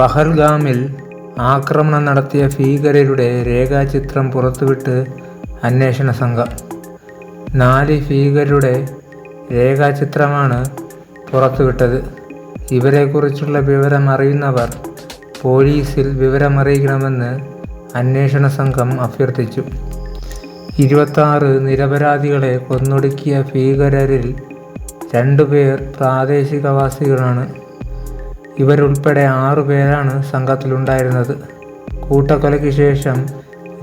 പഹൽഗാമിൽ ആക്രമണം നടത്തിയ ഭീകരരുടെ രേഖാചിത്രം പുറത്തുവിട്ട് അന്വേഷണ സംഘം. നാല് ഭീകരരുടെ രേഖാചിത്രമാണ് പുറത്തുവിട്ടത്. ഇവരെക്കുറിച്ചുള്ള വിവരം അറിയുന്നവർ പോലീസിൽ വിവരമറിയിക്കണമെന്ന് അന്വേഷണ സംഘം അഭ്യർത്ഥിച്ചു. ഇരുപത്താറ് നിരപരാധികളെ കൊന്നൊടുക്കിയ ഭീകരരിൽ രണ്ടുപേർ പ്രാദേശികവാസികളാണ്. ഇവരുൾപ്പെടെ ആറുപേരാണ് സംഘത്തിലുണ്ടായിരുന്നത്. കൂട്ടക്കൊലയ്ക്ക് ശേഷം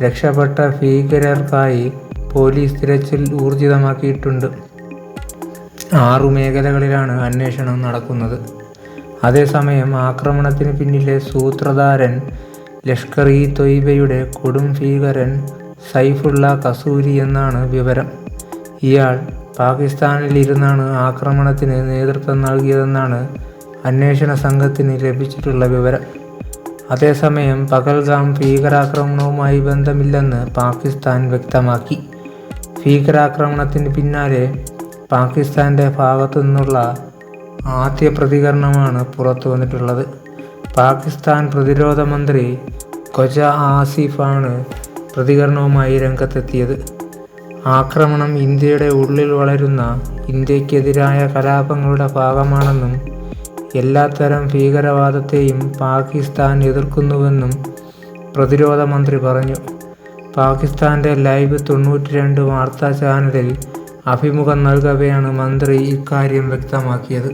രക്ഷപ്പെട്ട ഭീകരർക്കായി പോലീസ് തിരച്ചിൽ ഊർജിതമാക്കിയിട്ടുണ്ട്. ആറു മേഖലകളിലാണ് അന്വേഷണം നടക്കുന്നത്. അതേസമയം ആക്രമണത്തിന് പിന്നിലെ സൂത്രധാരൻ ലഷ്കർ ഇ തൊയ്ബയുടെ കൊടും ഭീകരൻ സൈഫുള്ള കസൂരി എന്നാണ് വിവരം. ഇയാൾ പാകിസ്ഥാനിലിരുന്നാണ് ആക്രമണത്തിന് നേതൃത്വം നൽകിയതെന്നാണ് അന്വേഷണ സംഘത്തിന് ലഭിച്ചിട്ടുള്ള വിവരം. അതേസമയം പകൽഗാം ഭീകരാക്രമണവുമായി ബന്ധമില്ലെന്ന് പാകിസ്ഥാൻ വ്യക്തമാക്കി. ഭീകരാക്രമണത്തിന് പിന്നാലെ പാകിസ്ഥാന്റെ ഭാഗത്തു നിന്നുള്ള ആദ്യ പ്രതികരണമാണ് പുറത്തു വന്നിട്ടുള്ളത്. പാകിസ്ഥാൻ പ്രതിരോധ മന്ത്രി ഖൊജ ആസിഫാണ് പ്രതികരണവുമായി രംഗത്തെത്തിയത്. ആക്രമണം ഇന്ത്യയുടെ ഉള്ളിൽ വളരുന്ന ഇന്ത്യക്കെതിരായ കലാപങ്ങളുടെ ഭാഗമാണെന്നും എല്ലാത്തരം ഭീകരവാദത്തെയും പാകിസ്ഥാൻ എതിർക്കുന്നുവെന്നും പ്രതിരോധ മന്ത്രി പറഞ്ഞു. പാകിസ്ഥാന്റെ ലൈവ് തൊണ്ണൂറ്റി രണ്ട് വാർത്താ ചാനലിൽ അഭിമുഖം നൽകവെയാണ് മന്ത്രി ഇക്കാര്യം വ്യക്തമാക്കിയത്.